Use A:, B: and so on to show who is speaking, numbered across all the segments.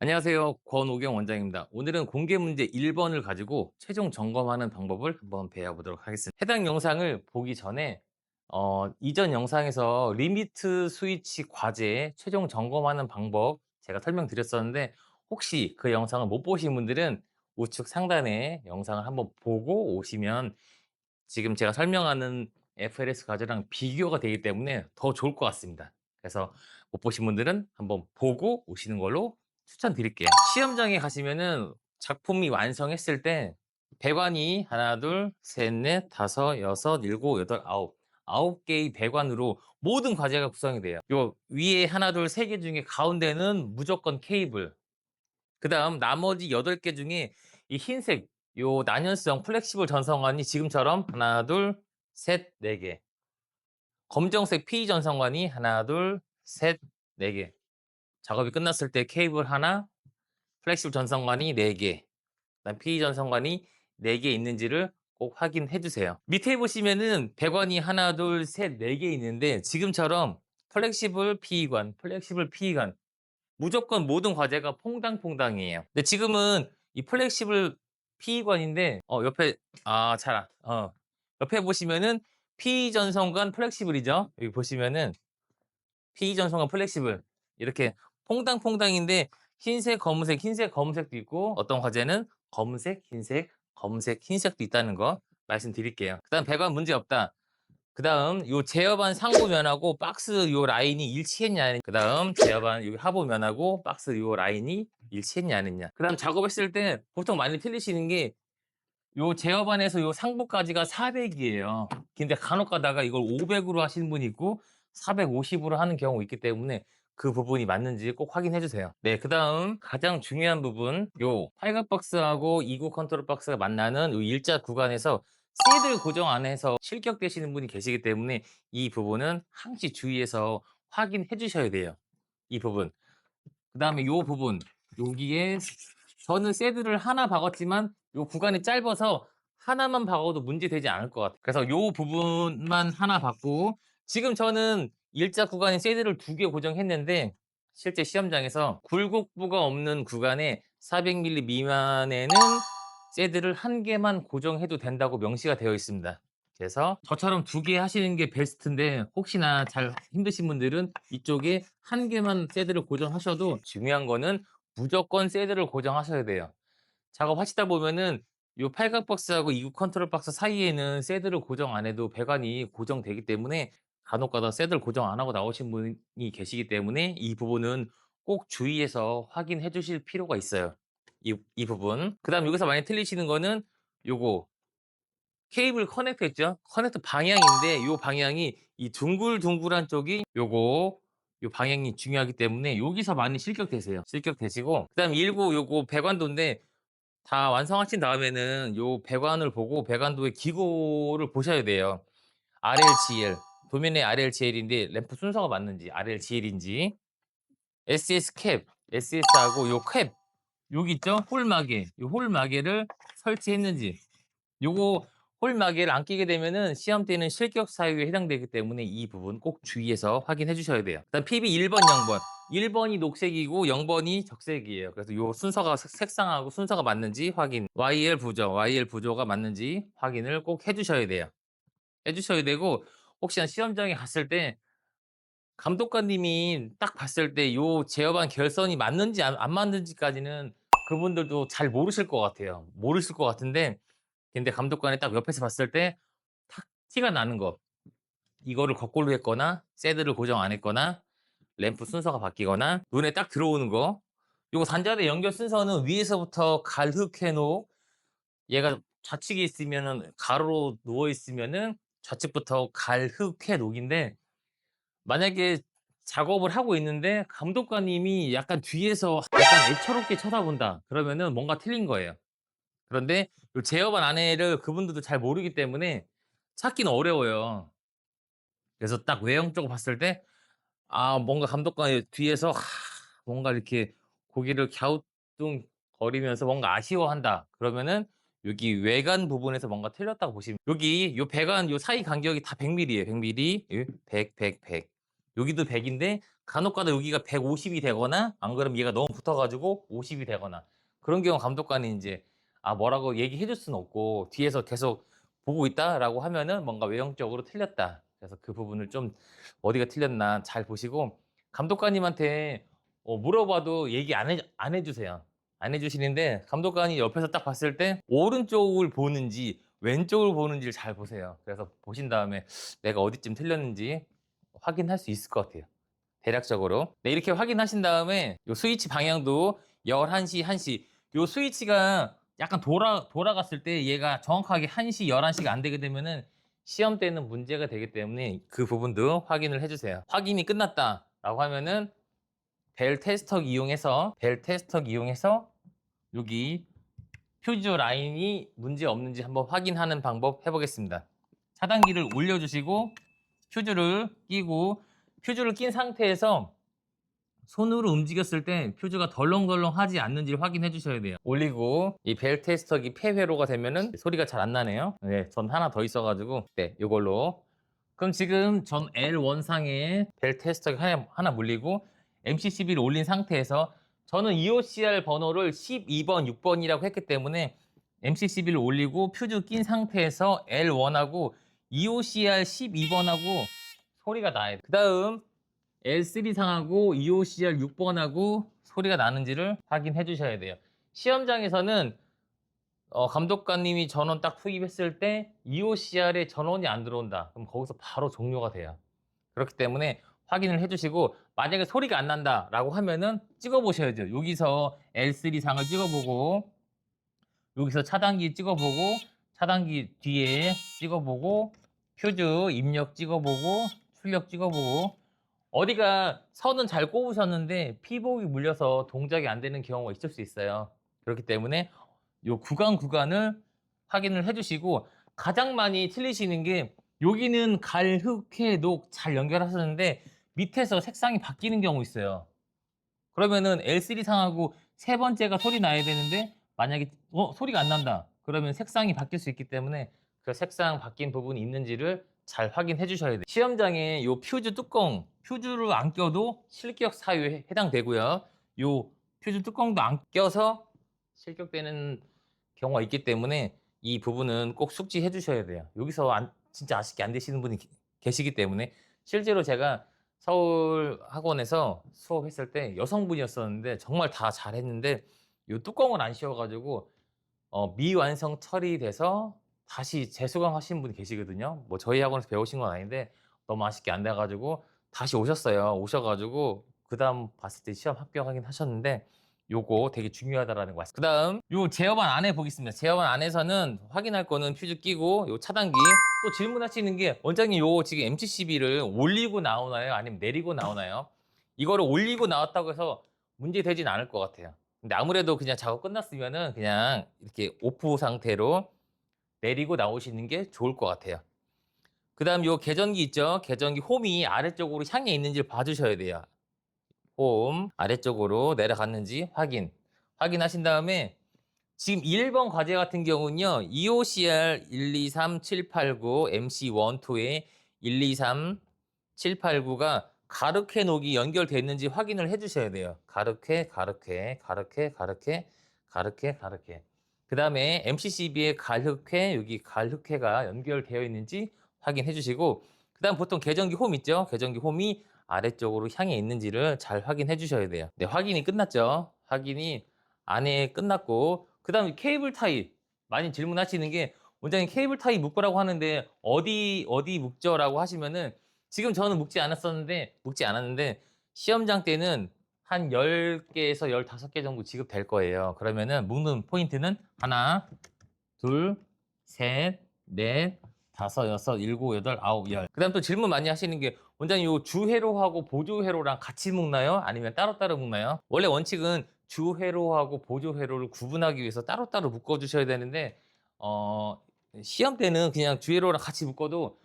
A: 안녕하세요. 권오경 원장입니다. 오늘은 공개 문제 1번을 가지고 최종 점검하는 방법을 한번 배워보도록 하겠습니다. 해당 영상을 보기 전에 어, 이전 영상에서 리미트 스위치 과제 최종 점검하는 방법 제가 설명드렸었는데 혹시 그 영상을 못 보신 분들은 우측 상단에 영상을 한번 보고 오시면 지금 제가 설명하는 FLS 과제랑 비교가 되기 때문에 더 좋을 것 같습니다. 그래서 못 보신 분들은 한번 보고 오시는 걸로 추천드릴게요. 시험장에 가시면은 작품이 완성했을 때 배관이 하나, 둘, 셋, 넷, 다섯, 여섯, 일곱, 여덟, 아홉. 아홉 개의 배관으로 모든 과제가 구성이 돼요. 요 위에 하나, 둘, 세 개 중에 가운데는 무조건 케이블. 그 다음 나머지 여덟 개 중에 이 흰색, 요 난연성 플렉시블 전성관이 지금처럼 하나, 둘, 셋, 네 개. 검정색 피 전성관이 하나, 둘, 셋, 네 개. 작업이 끝났을 때 케이블 하나, 플렉시블 전선관이 4개, 피다 전선관이 4개 있는지를 꼭 확인해 주세요. 밑에 보시면은 100원이 하나, 둘, 셋, 4개 있는데 지금처럼 플렉시블 PE관, 플렉시블 PE관 무조건 모든 과제가 퐁당퐁당이에요. 근데 지금은 이 플렉시블 PE관인데 어 옆에 아 차라 어 옆에 보시면은 PE 전선관 플렉시블이죠. 여기 보시면은 PE 전선관 플렉시블 이렇게 퐁당퐁당인데 흰색, 검은색, 흰색, 검은색도 있고 어떤 과제는 검은색, 흰색, 검은색, 흰색도 있다는 거 말씀드릴게요. 그 다음 배관 문제 없다. 그 다음 요 제어반 상부 면하고 박스 요 라인이 일치했냐 그 다음 제어반 요 하부 면하고 박스 요 라인이 일치했냐 안냐그 다음 작업했을 때 보통 많이 틀리시는 게요 제어반에서 요 상부까지가 400이에요 근데 간혹 가다가 이걸 500으로 하시는 분이 있고 450으로 하는 경우 있기 때문에 그 부분이 맞는지 꼭 확인해 주세요 네그 다음 가장 중요한 부분 요 팔각 박스하고 2구 컨트롤 박스가 만나는 요 일자 구간에서 세들 고정 안에서 실격되시는 분이 계시기 때문에 이 부분은 항시 주의해서 확인해 주셔야 돼요 이 부분 그 다음에 요 부분 여기에 저는 세드를 하나 박았지만 요 구간이 짧아서 하나만 박아도 문제되지 않을 것 같아요 그래서 요 부분만 하나 박고 지금 저는 일자 구간에 세대를두 개 고정했는데 실제 시험장에서 굴곡부가 없는 구간에 400mm 미만에는 세이드를한 개만 고정해도 된다고 명시가 되어 있습니다. 그래서 저처럼 두 개 하시는 게 베스트인데 혹시나 잘 힘드신 분들은 이쪽에 한 개만 세이드를 고정하셔도 중요한 거는 무조건 세이드를 고정하셔야 돼요. 작업하시다 보면은 이 팔각 박스하고 이구 컨트롤 박스 사이에는 세드를 고정 안 해도 배관이 고정되기 때문에 간혹가다 셋을 고정 안 하고 나오신 분이 계시기 때문에 이 부분은 꼭 주의해서 확인해 주실 필요가 있어요. 이, 이 부분. 그 다음 여기서 많이 틀리시는 거는 요거 케이블 커넥터 있죠? 커넥터 방향인데 요 방향이 이 둥글둥글한 쪽이 요거 요 방향이 중요하기 때문에 여기서 많이 실격되세요. 실격되시고 그다음 19 요거 배관도인데 다 완성하신 다음에는 요 배관을 보고 배관도의 기고를 보셔야 돼요. RLCL 도면에 RLGL인데 램프 순서가 맞는지 RLGL인지 SS 캡, SS하고 요 캡, 여기 있죠? 홀마개, 요 홀마개를 설치했는지 요거 홀마개를 안 끼게 되면은 시험 때는 실격 사유에 해당되기 때문에 이 부분 꼭 주의해서 확인해 주셔야 돼요. 일단 PB 1번, 0번. 1번이 녹색이고 0번이 적색이에요. 그래서 요 순서가 색상하고 순서가 맞는지 확인. YL 부조, YL 부조가 맞는지 확인을 꼭 해 주셔야 돼요. 해 주셔야 되고 혹시나 시험장에 갔을 때 감독관님이 딱 봤을 때 요 제어반 결선이 맞는지 안, 안 맞는지까지는 그분들도 잘 모르실 것 같아요. 모르실 것 같은데 근데 감독관이 딱 옆에서 봤을 때 탁 티가 나는 것 이거를 거꾸로 했거나 세드를 고정 안 했거나 램프 순서가 바뀌거나 눈에 딱 들어오는 거 요거 단자대 연결 순서는 위에서부터 갈흑해놓 고 얘가 좌측에 있으면은 가로로 누워 있으면은 좌측부터 갈, 흑, 회, 녹인데 만약에 작업을 하고 있는데 감독관님이 약간 뒤에서 약간 애처롭게 쳐다본다 그러면은 뭔가 틀린 거예요 그런데 제어반 안에를 그분들도 잘 모르기 때문에 찾기는 어려워요 그래서 딱 외형 적으로 봤을 때 아 뭔가 감독관이 뒤에서 하, 뭔가 이렇게 고개를 갸우뚱 거리면서 뭔가 아쉬워한다 그러면은 여기 외관 부분에서 뭔가 틀렸다고 보시면 여기 요 배관 요 사이 간격이 다 100mm예요. 100mm. 100, 100, 100. 여기도 100인데 간혹가다 여기가 150이 되거나 안 그러면 얘가 너무 붙어가지고 50이 되거나 그런 경우 감독관이 이제 아 뭐라고 얘기해 줄 수는 없고 뒤에서 계속 보고 있다라고 하면은 뭔가 외형적으로 틀렸다. 그래서 그 부분을 좀 어디가 틀렸나 잘 보시고 감독관님한테 어 물어봐도 얘기 안, 해, 안 해주세요. 안 해주시는데 감독관이 옆에서 딱 봤을 때 오른쪽을 보는지 왼쪽을 보는지를 잘 보세요. 그래서 보신 다음에 내가 어디쯤 틀렸는지 확인할 수 있을 것 같아요. 대략적으로. 네, 이렇게 확인하신 다음에 요 스위치 방향도 11시, 1시. 요 스위치가 약간 돌아, 돌아갔을 때 얘가 정확하게 1시, 11시가 안 되게 되면은 시험 때는 문제가 되기 때문에 그 부분도 확인을 해주세요. 확인이 끝났다. 라고 하면은 벨 테스터 이용해서 벨 테스터 이용해서 여기 표지 라인이 문제 없는지 한번 확인하는 방법 해보겠습니다. 차단기를 올려주시고 퓨즈를 끼고 퓨즈를 낀 상태에서 손으로 움직였을 때 퓨즈가 덜렁덜렁 하지 않는지 확인해 주셔야 돼요 올리고 이 벨 테스터기 폐회로가 되면은 소리가 잘 안 나네요 네 전 하나 더 있어 가지고 네 요걸로 그럼 지금 전 L 1상에벨 테스터기 하나, 하나 물리고 MCCB를 올린 상태에서 저는 EOCR 번호를 12번, 6번이라고 했기 때문에 MCCB를 올리고 퓨즈 낀 상태에서 L1하고 EOCR 12번하고 소리가 나야 돼. 그 다음 L3 상하고 EOCR 6번하고 소리가 나는지를 확인해 주셔야 돼요. 시험장에서는 어, 감독관님이 전원 딱 투입했을 때 EOCR에 전원이 안 들어온다. 그럼 거기서 바로 종료가 돼요. 그렇기 때문에 확인을 해주시고 만약에 소리가 안 난다라고 하면은 찍어보셔야 죠 여기서 L3 상을 찍어보고 여기서 차단기 찍어보고 차단기 뒤에 찍어보고 퓨즈 입력 찍어보고 출력 찍어보고 어디가 선은 잘 꼽으셨는데 피복이 물려서 동작이 안 되는 경우가 있을 수 있어요. 그렇기 때문에 이 구간 구간을 확인을 해주시고 가장 많이 틀리시는 게 여기는 갈, 흑, 해, 녹 잘 연결하셨는데 밑에서 색상이 바뀌는 경우 있어요. 그러면은 LCD 상하고 세 번째가 소리 나야 되는데 만약에 어, 소리가 안 난다. 그러면 색상이 바뀔 수 있기 때문에 그 색상 바뀐 부분이 있는지를 잘 확인해 주셔야 돼요. 시험장에 요 퓨즈 뚜껑, 퓨즈를 안 껴도 실격 사유에 해당되고요. 요 퓨즈 뚜껑도 안 껴서 실격되는 경우가 있기 때문에 이 부분은 꼭 숙지해 주셔야 돼요. 여기서 안, 진짜 아쉽게 안 되시는 분이 계시기 때문에 실제로 제가 서울 학원에서 수업했을 때 여성분이었었는데 정말 다 잘했는데 이 뚜껑을 안 씌워가지고 어, 미완성 처리돼서 다시 재수강 하신 분이 계시거든요. 뭐 저희 학원에서 배우신 건 아닌데 너무 아쉽게 안 돼가지고 다시 오셨어요. 오셔가지고 그 다음 봤을 때 시험 합격하긴 하셨는데 요거 되게 중요하다라는 거. 같아요. 그 다음 요 제어반 안에 보겠습니다. 제어반 안에서는 확인할 거는 퓨즈 끼고 요 차단기 또 질문하시는 게 원장님 요 지금 MCCB를 올리고 나오나요? 아니면 내리고 나오나요? 이거를 올리고 나왔다고 해서 문제 되진 않을 것 같아요. 근데 아무래도 그냥 작업 끝났으면은 그냥 이렇게 오프 상태로 내리고 나오시는 게 좋을 것 같아요. 그 다음 요 계전기 있죠? 계전기 홈이 아래쪽으로 향해 있는지를 봐주셔야 돼요. 홈 아래쪽으로 내려갔는지 확인. 확인하신 다음에 지금 1번 과제 같은 경우는요. EOCR 123789 MC12에 123789가 가르케 녹이 연결됐는지 확인을 해주셔야 돼요. 가르케, 가르케, 가르케, 가르케, 가르케, 가르케. 그 다음에 MCCB의 가르케 여기 가르케가 연결되어 있는지 확인해 주시고, 그 다음 보통 계정기 홈 있죠? 계정기 홈이 아래쪽으로 향해 있는지를 잘 확인해 주셔야 돼요. 네, 확인이 끝났죠? 확인이 안에 끝났고, 그 다음에 케이블 타이. 많이 질문하시는 게 원장님 케이블 타이 묶으라고 하는데 어디, 어디 묶죠라고 하시면은 지금 저는 묶지 않았었는데, 묶지 않았는데 시험장 때는 한 10개에서 15개 정도 지급될 거예요. 그러면은 묶는 포인트는 하나, 둘, 셋, 넷, 다섯, 여섯, 일곱, 여덟, 아홉, 열. 그 다음 또 질문 많이 하시는 게, 원장님 요 주회로하고 보조회로랑 같이 묶나요? 아니면 따로따로 묶나요? 원래 원칙은 주회로하고 보조회로를 구분하기 위해서 따로따로 묶어 주셔야 되는데 어 시험 때는 그냥 주회로랑 같이 묶어도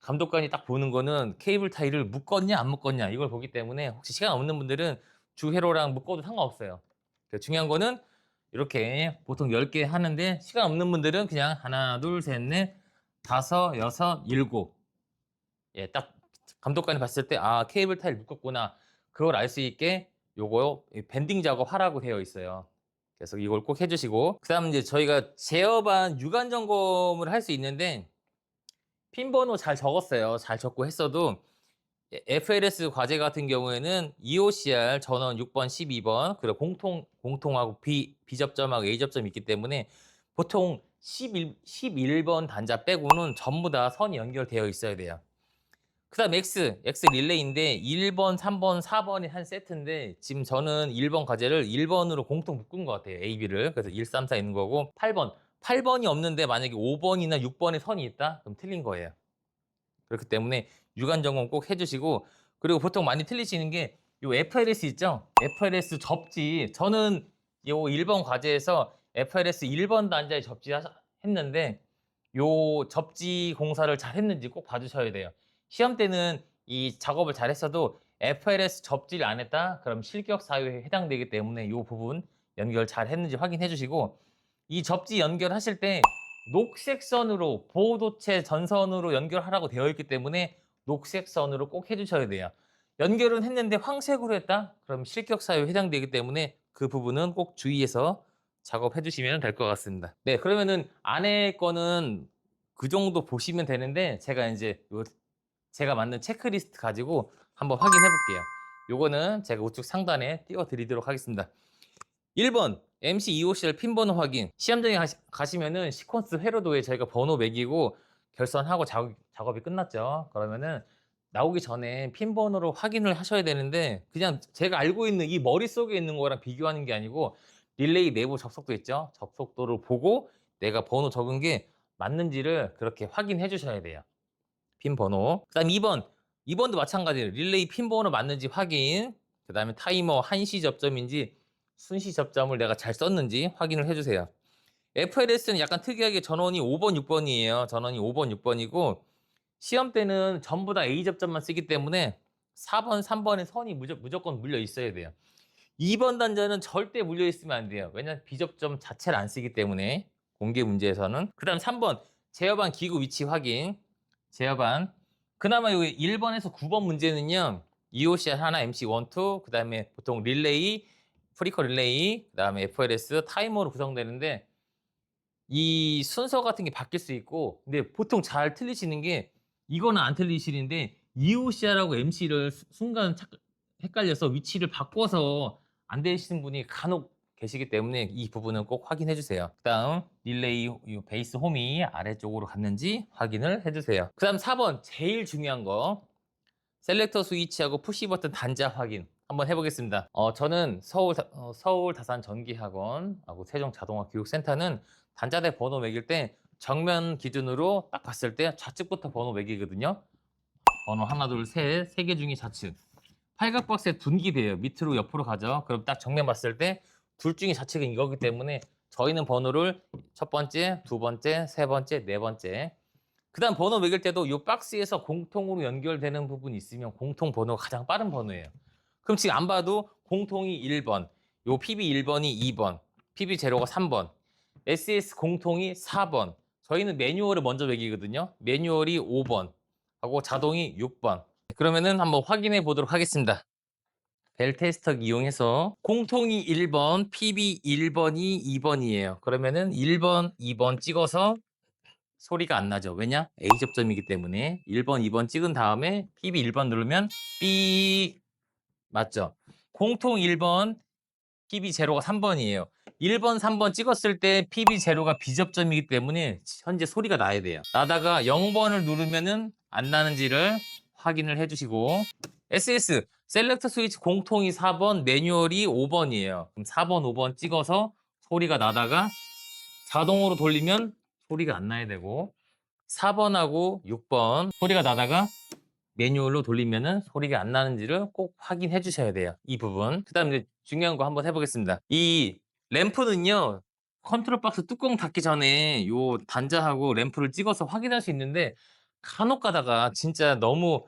A: 감독관이 딱 보는 거는 케이블 타이를 묶었냐 안 묶었냐 이걸 보기 때문에 혹시 시간 없는 분들은 주회로랑 묶어도 상관없어요. 그 중요한 거는 이렇게 보통 10개 하는데 시간 없는 분들은 그냥 하나, 둘, 셋, 넷, 다섯, 여섯, 일곱 예, 딱 감독관이 봤을 때 아, 케이블 타일 묶었구나. 그걸 알 수 있게 요거 요 밴딩 작업하라고 되어 있어요. 그래서 이걸 꼭 해주시고 그 다음 이제 저희가 제어반 육안 점검을 할 수 있는데 핀 번호 잘 적었어요. 잘 적고 했어도 FLS 과제 같은 경우에는 EOCR 전원 6번, 12번 그리고 공통, 공통하고 비, 비접점하고 A접점이 있기 때문에 보통 11, 11번 단자 빼고는 전부 다 선이 연결되어 있어야 돼요. 그 다음 X, X 릴레이인데 1번, 3번, 4번이 한 세트인데 지금 저는 1번 과제를 1번으로 공통 묶은 것 같아요. A, B를. 그래서 1, 3, 4 있는 거고 8번. 8번이 없는데 만약에 5번이나 6번의 선이 있다? 그럼 틀린 거예요. 그렇기 때문에 유관 점검 꼭 해주시고 그리고 보통 많이 틀리시는 게 이 FLS 있죠? FLS 접지. 저는 요 1번 과제에서 FLS 1번 단자에 접지 했는데 요 접지 공사를 잘 했는지 꼭 봐주셔야 돼요. 시험 때는 이 작업을 잘했어도 FLS 접지를 안 했다? 그럼 실격 사유에 해당되기 때문에 이 부분 연결 잘 했는지 확인해 주시고 이 접지 연결하실 때 녹색 선으로 보도체 전선으로 연결하라고 되어 있기 때문에 녹색 선으로 꼭 해주셔야 돼요. 연결은 했는데 황색으로 했다? 그럼 실격 사유에 해당되기 때문에 그 부분은 꼭 주의해서 작업해 주시면 될 것 같습니다. 네, 그러면은 안에 거는 그 정도 보시면 되는데 제가 이제 제가 만든 체크리스트 가지고 한번 확인해 볼게요. 요거는 제가 우측 상단에 띄워 드리도록 하겠습니다. 1번 MC257 e 핀 번호 확인. 시험장에 가시면은 시퀀스 회로도에 저희가 번호 매기고 결선하고 작업, 작업이 끝났죠. 그러면은 나오기 전에 핀 번호로 확인을 하셔야 되는데 그냥 제가 알고 있는 이 머릿속에 있는 거랑 비교하는 게 아니고 릴레이 내부 접속도 있죠. 접속도를 보고 내가 번호 적은 게 맞는지를 그렇게 확인해 주셔야 돼요. 핀 번호. 그 다음 2번. 2번도 마찬가지예요. 릴레이 핀 번호 맞는지 확인. 그 다음에 타이머 한시 접점인지 순시 접점을 내가 잘 썼는지 확인을 해주세요. FLS는 약간 특이하게 전원이 5번, 6번이에요. 전원이 5번, 6번이고 시험 때는 전부 다 A 접점만 쓰기 때문에 4번, 3번의 선이 무조건 물려 있어야 돼요. 2번 단자는 절대 물려 있으면 안 돼요. 왜냐하면 비접점 자체를 안 쓰기 때문에 공개 문제에서는. 그 다음 3번 제어반 기구 위치 확인. 제어반. 그나마 여기 1번에서 9번 문제는요. EOCR 하나, MC 1, 2, 그 다음에 보통 릴레이, 프리커 릴레이, 그 다음에 FLS, 타이머로 구성되는데 이 순서 같은 게 바뀔 수 있고 근데 보통 잘 틀리시는 게 이거는 안 틀리시는데 EOCR하고 MC를 순간 착, 헷갈려서 위치를 바꿔서 안 되시는 분이 간혹 계시기 때문에 이 부분은 꼭 확인해 주세요. 그 다음 릴레이 베이스 홈이 아래쪽으로 갔는지 확인을 해 주세요. 그 다음 4번 제일 중요한 거 셀렉터 스위치하고 푸시 버튼 단자 확인 한번 해보겠습니다. 어, 저는 서울, 어, 서울 다산 전기학원하고 세종 자동화 교육센터는 단자대 번호 매길 때 정면 기준으로 딱 봤을 때 좌측부터 번호 매기거든요. 번호 하나, 둘, 셋, 세 개 중에 좌측. 팔각박스에 둔기돼요. 밑으로 옆으로 가죠. 그럼 딱 정면 봤을 때둘 중에 좌측은 이거기 때문에 저희는 번호를 첫 번째, 두 번째, 세 번째, 네 번째. 그다음 번호 매길 때도 이 박스에서 공통으로 연결되는 부분이 있으면 공통 번호가 가장 빠른 번호예요. 그럼 지금 안 봐도 공통이 1번, 요 PB 1번이 2번, PB 0가 3번, SS 공통이 4번. 저희는 매뉴얼을 먼저 매기거든요. 매뉴얼이 5번 하고 자동이 6번. 그러면은 한번 확인해 보도록 하겠습니다. 벨 테스터기 이용해서 공통이 1번, PB 1번이 2번이에요. 그러면은 1번, 2번 찍어서 소리가 안 나죠. 왜냐? A 접점이기 때문에 1번, 2번 찍은 다음에 PB 1번 누르면 삐 맞죠? 공통 1번, PB 0가 3번이에요. 1번, 3번 찍었을 때 PB 0가 비접점이기 때문에 현재 소리가 나야 돼요. 나다가 0번을 누르면은 안 나는지를 확인을 해주시고 SS 셀렉트 스위치 공통이 4번, 매뉴얼이 5번이에요. 그럼 4번, 5번 찍어서 소리가 나다가 자동으로 돌리면 소리가 안 나야 되고 4번하고 6번 소리가 나다가 매뉴얼로 돌리면은 소리가 안 나는지를 꼭 확인해 주셔야 돼요. 이 부분. 그 다음에 중요한 거 한번 해보겠습니다. 이 램프는요, 컨트롤 박스 뚜껑 닫기 전에 요 단자하고 램프를 찍어서 확인할 수 있는데 간혹 가다가 진짜 너무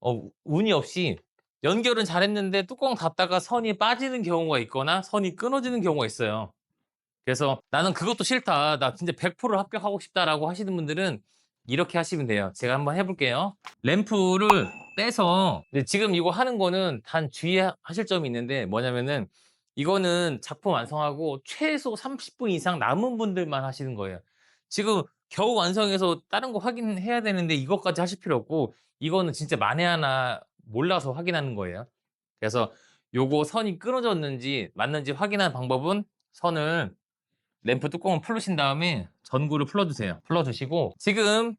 A: 어, 운이 없이 연결은 잘했는데 뚜껑 닫다가 선이 빠지는 경우가 있거나 선이 끊어지는 경우가 있어요. 그래서 나는 그것도 싫다. 나 진짜 100% 합격하고 싶다라고 하시는 분들은 이렇게 하시면 돼요. 제가 한번 해볼게요. 램프를 빼서 지금 이거 하는 거는 단 주의하실 점이 있는데 뭐냐면은 이거는 작품 완성하고 최소 30분 이상 남은 분들만 하시는 거예요. 지금 겨우 완성해서 다른 거 확인해야 되는데 이것까지 하실 필요 없고 이거는 진짜 만에 하나 몰라서 확인하는 거예요. 그래서 요거 선이 끊어졌는지 맞는지 확인하는 방법은 선을 램프 뚜껑을 풀으신 다음에 전구를 풀어주세요. 풀어주시고 지금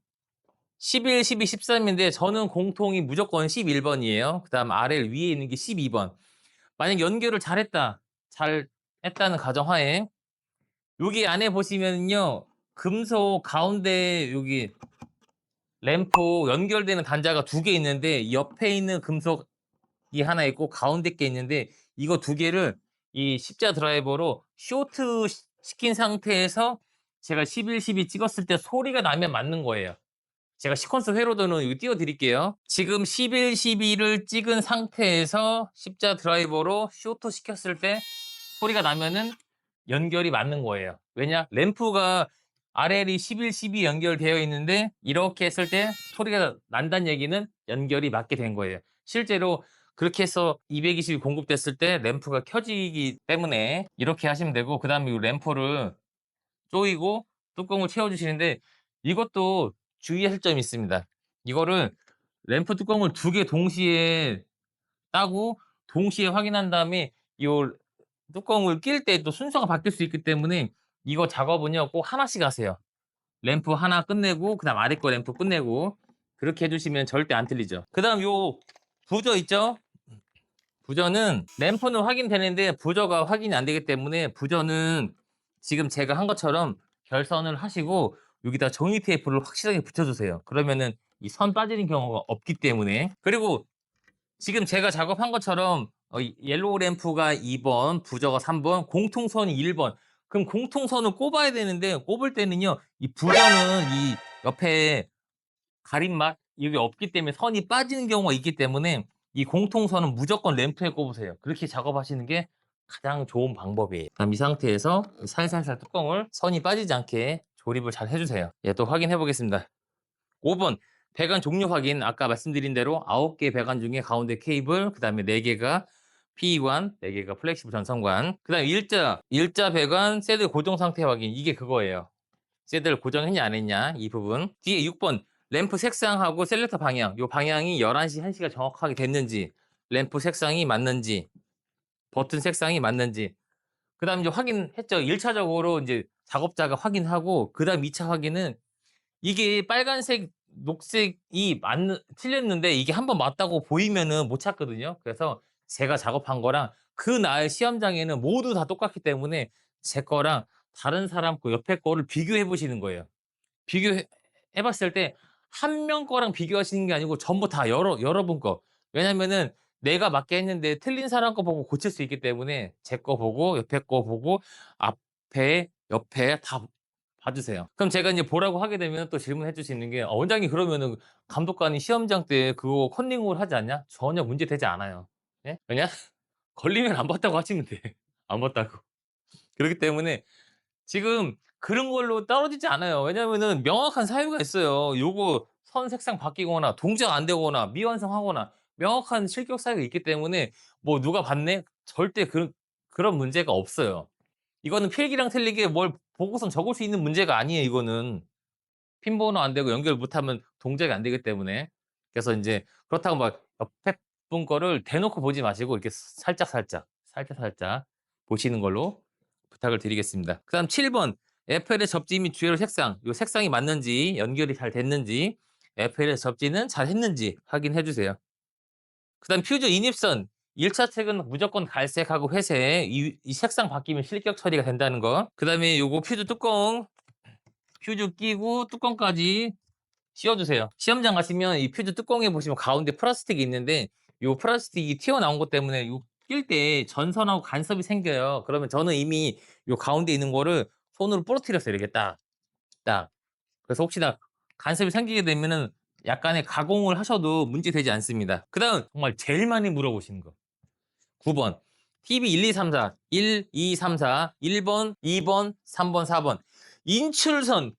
A: 11, 12, 13인데 저는 공통이 무조건 11번이에요. 그 다음 아래 위에 있는 게 12번. 만약 연결을 잘했다, 잘 했다는 가정하에 여기 안에 보시면요 금속 가운데 여기 램프 연결되는 단자가 두 개 있는데 옆에 있는 금속이 하나 있고 가운데 게 있는데 이거 두 개를 이 십자 드라이버로 쇼트 시킨 상태에서 제가 11, 12 찍었을 때 소리가 나면 맞는 거예요. 제가 시퀀스 회로도는 이거 띄워드릴게요. 지금 11, 12를 찍은 상태에서 십자 드라이버로 쇼트 시켰을 때 소리가 나면은 연결이 맞는 거예요. 왜냐? 램프가 RL이 11, 12 연결되어 있는데 이렇게 했을 때 소리가 난다는 얘기는 연결이 맞게 된 거예요. 실제로 그렇게 해서 220이 공급됐을 때 램프가 켜지기 때문에 이렇게 하시면 되고 그 다음에 이 램프를 조이고 뚜껑을 채워주시는데 이것도 주의할 점이 있습니다. 이거를 램프 뚜껑을 두 개 동시에 따고 동시에 확인한 다음에 이 뚜껑을 낄 때 또 순서가 바뀔 수 있기 때문에 이거 작업은요 꼭 하나씩 하세요 램프 하나 끝내고 그 다음 아래 거 램프 끝내고 그렇게 해주시면 절대 안 틀리죠 그 다음 요 부저 있죠 부저는 램프는 확인되는데 부저가 확인이 안 되기 때문에 부저는 지금 제가 한 것처럼 결선을 하시고 여기다 종이 테이프를 확실하게 붙여주세요 그러면은 이 선 빠지는 경우가 없기 때문에 그리고 지금 제가 작업한 것처럼 어, 옐로우 램프가 2번 부저가 3번 공통선이 1번 그럼 공통선을 꼽아야 되는데 꼽을 때는요. 이 부정은 이 옆에 가림막 이게 없기 때문에 선이 빠지는 경우가 있기 때문에 이 공통선은 무조건 램프에 꼽으세요. 그렇게 작업하시는 게 가장 좋은 방법이에요. 다음 이 상태에서 살살살 뚜껑을 선이 빠지지 않게 조립을 잘 해주세요. 예, 또 확인해 보겠습니다. 5번 배관 종료 확인 아까 말씀드린 대로 9개 배관 중에 가운데 케이블 그 다음에 4개가 P2관, 4개가 플렉시블 전선관. 그 다음 에 일자, 일자 배관, 세드 고정 상태 확인. 이게 그거예요. 세드를 고정했냐, 안 했냐. 이 부분. 뒤에 6번. 램프 색상하고 셀렉터 방향. 요 방향이 11시, 1시가 정확하게 됐는지. 램프 색상이 맞는지. 버튼 색상이 맞는지. 그 다음 이제 확인했죠. 1차적으로 이제 작업자가 확인하고, 그 다음 2차 확인은 이게 빨간색, 녹색이 맞는, 틀렸는데 이게 한번 맞다고 보이면은 못 찾거든요. 그래서 제가 작업한 거랑 그날 시험장에는 모두 다 똑같기 때문에 제 거랑 다른 사람 그 옆에 거를 비교해 보시는 거예요. 비교해 봤을 때 한 명 거랑 비교하시는 게 아니고 전부 다 여러, 여러분 거. 왜냐면은 내가 맞게 했는데 틀린 사람 거 보고 고칠 수 있기 때문에 제 거 보고 옆에 거 보고 앞에 옆에 다 봐주세요. 그럼 제가 이제 보라고 하게 되면 또 질문해 줄수 있는게 어, 원장님 그러면은 감독관이 시험장 때 그거 컨닝을 하지 않냐? 전혀 문제 되지 않아요. 예? 왜냐? 걸리면 안 봤다고 하시면 돼. 안 봤다고. 그렇기 때문에 지금 그런 걸로 떨어지지 않아요. 왜냐면은 명확한 사유가 있어요. 요거 선 색상 바뀌거나 동작 안 되거나 미완성하거나 명확한 실격 사유가 있기 때문에 뭐 누가 봤네? 절대 그, 그런 문제가 없어요. 이거는 필기랑 틀리게 뭘 보고선 적을 수 있는 문제가 아니에요. 이거는 핀번호 안 되고 연결 못하면 동작이 안 되기 때문에 그래서 이제 그렇다고 막 옆에 분 거를 대놓고 보지 마시고 이렇게 살짝 살짝 살짝 살짝 보시는 걸로 부탁을 드리겠습니다. 그다음 7번 FL의 접지 및 주회로 색상 이 색상이 맞는지 연결이 잘 됐는지 FL의 접지는 잘 했는지 확인해 주세요. 그다음 퓨즈 인입선 1차 책은 무조건 갈색하고 회색 이, 이 색상 바뀌면 실격 처리가 된다는 거. 그다음에 요거 퓨즈 뚜껑 퓨즈 끼고 뚜껑까지 씌워주세요. 시험장 가시면 이 퓨즈 뚜껑에 보시면 가운데 플라스틱이 있는데 요 플라스틱이 튀어나온 것 때문에 요낄때 전선하고 간섭이 생겨요. 그러면 저는 이미 요 가운데 있는 거를 손으로 부러뜨렸어요. 이렇게 딱. 딱. 그래서 혹시나 간섭이 생기게 되면은 약간의 가공을 하셔도 문제되지 않습니다. 그 다음 정말 제일 많이 물어보시는 거. 9번. TV 1, 2, 3, 4. 1, 2, 3, 4. 1번, 2번, 3번, 4번. 인출선.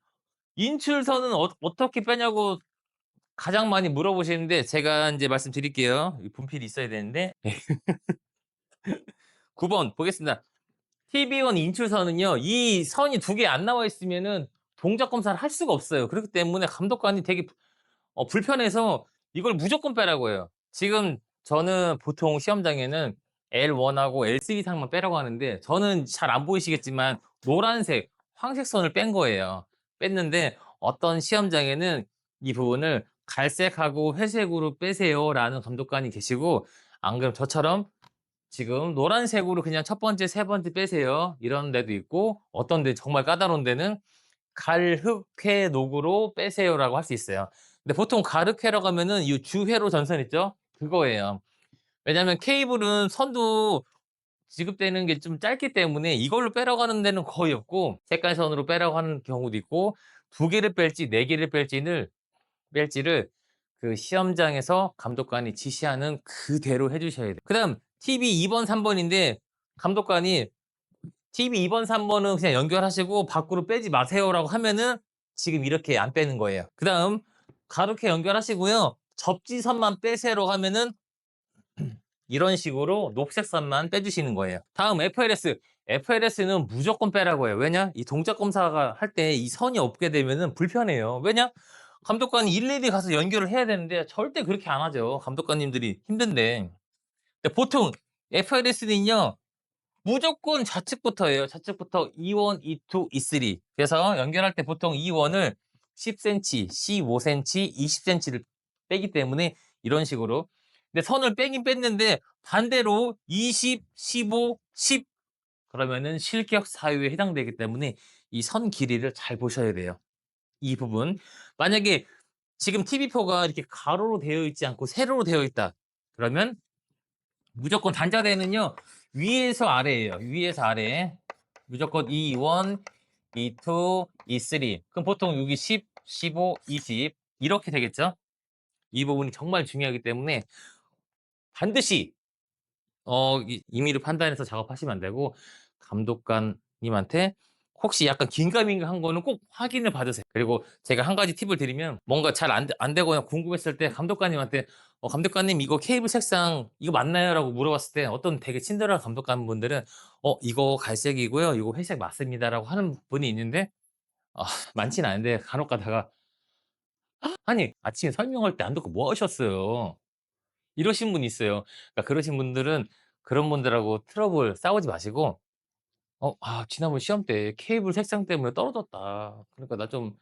A: 인출선은 어, 떻게 빼냐고 가장 많이 물어보시는데 제가 이제 말씀드릴게요. 분필이 있어야 되는데 9번 보겠습니다. TB1 인출선은요. 이 선이 두 개 안 나와 있으면은 동작 검사를 할 수가 없어요. 그렇기 때문에 감독관이 되게 어, 불편해서 이걸 무조건 빼라고 해요. 지금 저는 보통 시험장에는 L1하고 L3상만 빼라고 하는데 저는 잘 안 보이시겠지만 노란색, 황색 선을 뺀 거예요. 뺐는데 어떤 시험장에는 이 부분을 갈색하고 회색으로 빼세요 라는 감독관이 계시고 안 그럼 저처럼 지금 노란색으로 그냥 첫 번째, 세 번째 빼세요 이런 데도 있고 어떤 데 정말 까다로운 데는 갈흑회 녹으로 빼세요 라고 할 수 있어요 근데 보통 가르회라고 하면은 이 주회로 전선 있죠 그거예요 왜냐면 케이블은 선도 지급되는 게 좀 짧기 때문에 이걸로 빼라고 하는 데는 거의 없고 색깔선으로 빼라고 하는 경우도 있고 두 개를 뺄지 네 개를 뺄지는 뺄지를 그 시험장에서 감독관이 지시하는 그대로 해주셔야 돼요. 그 다음 TV 2번, 3번인데 감독관이 TV 2번, 3번은 그냥 연결하시고 밖으로 빼지 마세요라고 하면은 지금 이렇게 안 빼는 거예요. 그 다음 가로케 연결하시고요. 접지선만 빼세요라고 하면은 이런 식으로 녹색 선만 빼주시는 거예요. 다음 FLS. FLS는 무조건 빼라고 해요. 왜냐? 이 동작 검사가 할 때 이 선이 없게 되면은 불편해요. 왜냐? 감독관이 일일이 가서 연결을 해야 되는데 절대 그렇게 안 하죠. 감독관님들이 힘든데. 보통 FLS는요, 무조건 좌측부터예요. 좌측부터 2원, 2투, 2쓰리. 그래서 연결할 때 보통 2원을 10cm, 15cm, 20cm를 빼기 때문에 이런 식으로. 근데 선을 빼긴 뺐는데 반대로 20, 15, 10 그러면은 실격 사유에 해당되기 때문에 이 선 길이를 잘 보셔야 돼요. 이 부분. 만약에 지금 TV4가 이렇게 가로로 되어 있지 않고 세로로 되어 있다. 그러면 무조건 단자대는요. 위에서 아래예요. 위에서 아래. 무조건 E1, E2, E3. 그럼 보통 여기 10, 15, 20 이렇게 되겠죠? 이 부분이 정말 중요하기 때문에 반드시 어 임의로 판단해서 작업하시면 안 되고 감독관님한테 혹시 약간 긴가민가한 거는 꼭 확인을 받으세요. 그리고 제가 한 가지 팁을 드리면 뭔가 잘안안 되거나 궁금했을 때 감독관님한테 어, 감독관님 이거 케이블 색상 이거 맞나요? 라고 물어봤을 때 어떤 되게 친절한 감독관분들은 어 이거 갈색이고요. 이거 회색 맞습니다. 라고 하는 분이 있는데 아, 많진 않은데 간혹 가다가 아니 아침에 설명할 때 안 듣고 뭐 하셨어요? 이러신 분이 있어요. 그러니까 그러신 분들은 그런 분들하고 트러블 싸우지 마시고 어아 지난번 시험 때 케이블 색상 때문에 떨어졌다. 그러니까 나 좀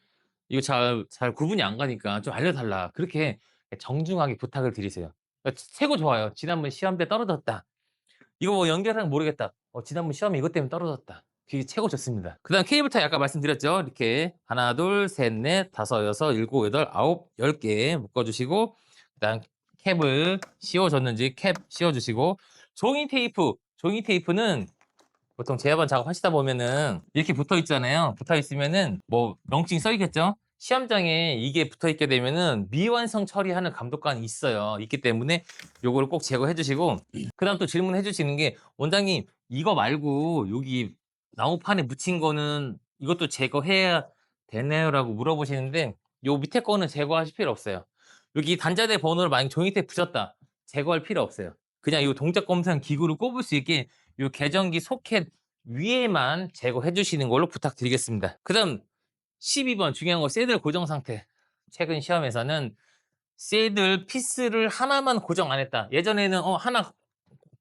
A: 이거 잘 잘 구분이 안 가니까 좀 알려달라. 그렇게 정중하게 부탁을 드리세요. 그러니까 최고 좋아요. 지난번 시험 때 떨어졌다. 이거 뭐 연결하는 모르겠다. 어, 지난번 시험에 이것 때문에 떨어졌다. 그게 최고 좋습니다. 그 다음 케이블 타이 아까 말씀드렸죠. 이렇게 하나, 둘, 셋, 넷, 다섯, 여섯, 일곱, 여덟, 아홉, 열 개 묶어주시고, 그 다음 캡을 씌워줬는지 캡 씌워주시고, 종이 테이프. 종이 테이프는 보통 제어반 작업하시다 보면은 이렇게 붙어 있잖아요. 붙어 있으면은 뭐 명칭 써 있겠죠? 시험장에 이게 붙어 있게 되면은 미완성 처리하는 감독관이 있어요. 있기 때문에 요거를 꼭 제거해 주시고 그다음 또 질문해 주시는 게 원장님 이거 말고 여기 나무판에 묻힌 거는 이것도 제거해야 되나요라고 물어보시는데 요 밑에 거는 제거하실 필요 없어요. 여기 단자대 번호를 만약 종이테 붙였다. 제거할 필요 없어요. 그냥 이 동작 검사한 기구를 꼽을 수 있게 이 계정기 소켓 위에만 제거해 주시는 걸로 부탁드리겠습니다. 그 다음 12번 중요한 거세을 고정 상태. 최근 시험에서는 세을 피스를 하나만 고정 안 했다. 예전에는 어 하나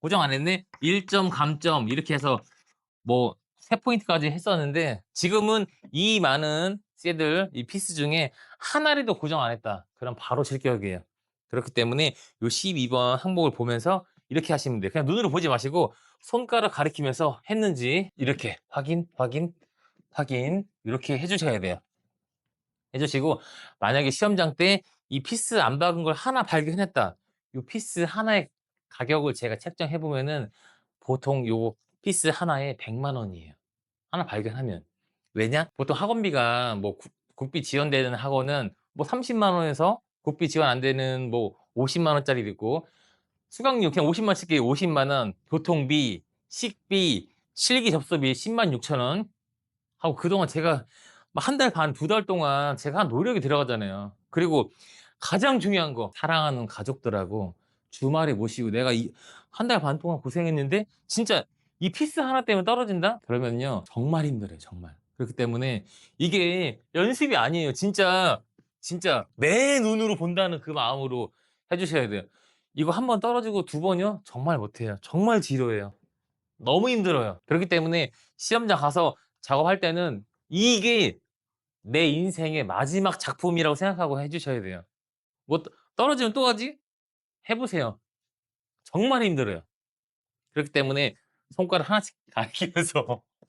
A: 고정 안 했네. 1점 감점 이렇게 해서 뭐 세포인트까지 했었는데 지금은 이 많은 세을이 피스 중에 하나라도 고정 안 했다. 그럼 바로 실격이에요. 그렇기 때문에 요 12번 항목을 보면서 이렇게 하시면 돼요. 그냥 눈으로 보지 마시고 손가락 가리키면서 했는지 이렇게 확인, 확인, 확인 이렇게 해주셔야 돼요. 해주시고 만약에 시험장 때 이 피스 안 박은 걸 하나 발견했다. 이 피스 하나의 가격을 제가 책정해 보면은 보통 이 피스 하나에 100만 원이에요. 하나 발견하면 왜냐? 보통 학원비가 뭐 국, 국비 지원되는 학원은 뭐 30만 원에서 국비 지원 안 되는 뭐 50만 원짜리도 있고 수강료 그냥 50만 원 씩에 50만 원, 교통비, 식비, 실기 접수비 10만 6천 원 하고 그동안 제가 한 달 반, 두 달 동안 제가 한 노력이 들어가잖아요. 그리고 가장 중요한 거 사랑하는 가족들하고 주말에 모시고 내가 한 달 반 동안 고생했는데 진짜 이 피스 하나 때문에 떨어진다? 그러면요 정말 힘들어요 정말 그렇기 때문에 이게 연습이 아니에요 진짜 진짜 내 눈으로 본다는 그 마음으로 해주셔야 돼요. 이거 한 번 떨어지고 두 번이요? 정말 못해요. 정말 지루해요. 너무 힘들어요. 그렇기 때문에 시험장 가서 작업할 때는 이게 내 인생의 마지막 작품이라고 생각하고 해주셔야 돼요. 뭐 떨어지면 또 하지? 해보세요. 정말 힘들어요. 그렇기 때문에 손가락 하나씩 가기면서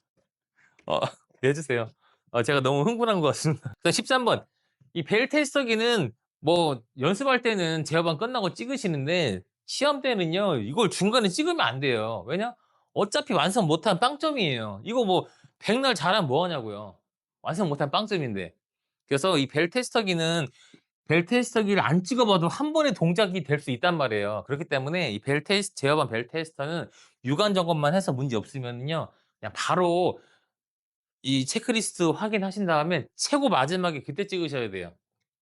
A: 어, 해주세요. 어, 제가 너무 흥분한 것 같습니다. 13번 이벨 테스터기는 뭐 연습할 때는 제어반 끝나고 찍으시는데 시험 때는요 이걸 중간에 찍으면 안 돼요 왜냐 어차피 완성 못한 빵점이에요 이거 뭐 백날 잘하면 뭐하냐고요 완성 못한 빵점인데 그래서 이벨 테스터기는 벨 테스터기를 안 찍어봐도 한 번에 동작이 될 수 있단 말이에요 그렇기 때문에 이벨테스 제어반 벨 테스터는 육안 점검만 해서 문제 없으면요 그냥 바로 이 체크리스트 확인하신 다음에 최고 마지막에 그때 찍으셔야 돼요.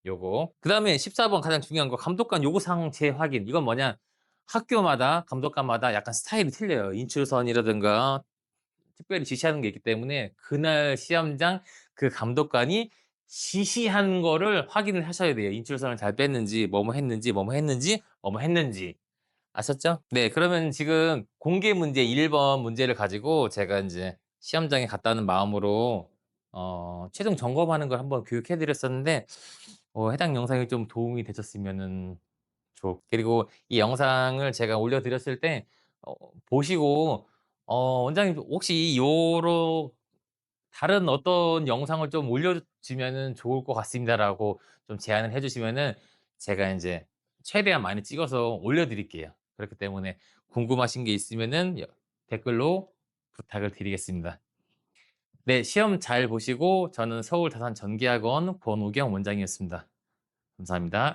A: 요거. 그 다음에 14번 가장 중요한 거 감독관 요구 상체 확인 이건 뭐냐. 학교마다 감독관마다 약간 스타일이 틀려요. 인출선이라든가 특별히 지시하는 게 있기 때문에 그날 시험장 그 감독관이 지시한 거를 확인을 하셔야 돼요. 인출선을 잘 뺐는지, 뭐뭐 했는지, 뭐뭐 했는지, 뭐뭐 했는지. 아셨죠? 네, 그러면 지금 공개 문제 1번 문제를 가지고 제가 이제 시험장에 갔다는 마음으로 어, 최종 점검하는 걸 한번 교육해 드렸었는데 어, 해당 영상이 좀 도움이 되셨으면 좋고 그리고 이 영상을 제가 올려 드렸을 때 어, 보시고 어, 원장님 혹시 요로 다른 어떤 영상을 좀올려주면 좋을 것 같습니다라고 좀 제안을 해주시면은 제가 이제 최대한 많이 찍어서 올려드릴게요. 그렇기 때문에 궁금하신 게 있으면은 댓글로 부탁을 드리겠습니다. 네, 시험 잘 보시고 저는 서울 다산 전기학원 권우경 원장이었습니다. 감사합니다.